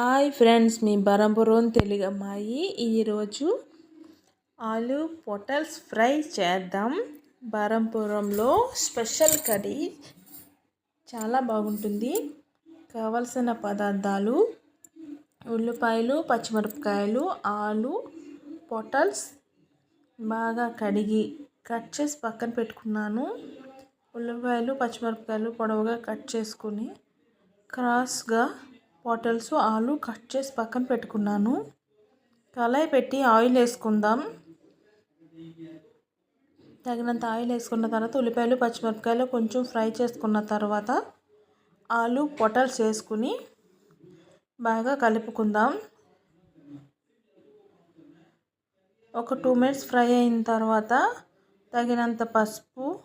Hi friends మీ బరంపురం తెలుగు అమ్మాయి ఈరోజు ఆలు పొటల్స్ ఫ్రై చేద్దాం. బరంపురంలో స్పెషల్ కర్రీ. చాలా బాగుంటుంది. కావలసిన పదార్థాలు ఉల్లిపాయలు పచ్చిమిరపకాయలు ఆలు పొటల్స్ బాగా కడిగి కట్ చేసి పక్కన పెట్టుకున్నాను. ఉల్లిపాయలు పచ్చిమిరపకాయలు పొడవుగా కట్ చేసుకుని క్రాస్గా పొటల్స్ ఆలు కట్ చేసి పక్కన పెట్టుకున్నాను. కళాయి పెట్టి ఆయిల్ వేసుకుందాం. తగినంత ఆయిల్ వేసుకున్న తర్వాత ఉల్లిపాయలు పచ్చిమిరపకాయలు కొంచెం ఫ్రై చేసుకున్న తర్వాత ఆలు పొటల్స్ వేసుకుని బాగా కలుపుకుందాం. ఒక టూ మినిట్స్ ఫ్రై అయిన తర్వాత తగినంత పసుపు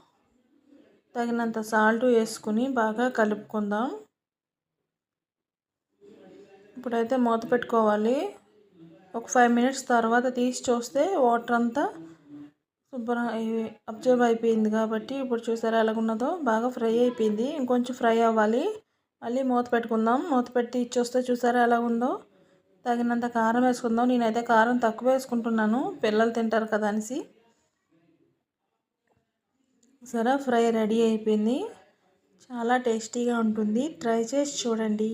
తగినంత సాల్ట్ వేసుకుని బాగా కలుపుకుందాం. ఇప్పుడైతే మూత పెట్టుకోవాలి. ఒక ఫైవ్ మినిట్స్ తర్వాత తీసి చూస్తే వాటర్ అంతా శుభ్రం అబ్జర్వ్ అయిపోయింది కాబట్టి ఇప్పుడు చూసారా ఎలాగున్నదో? బాగా ఫ్రై అయిపోయింది. ఇంకొంచెం ఫ్రై అవ్వాలి. మళ్ళీ మూత పెట్టుకుందాం. మూత పెట్టి చూస్తే చూసారా ఎలా ఉందో తగినంత కారం వేసుకుందాం. నేనైతే కారం తక్కువ వేసుకుంటున్నాను. పిల్లలు తింటారు కదా అనేసి. సరే ఫ్రై రెడీ అయిపోయింది. చాలా టేస్టీగా ఉంటుంది. ట్రై చేసి చూడండి.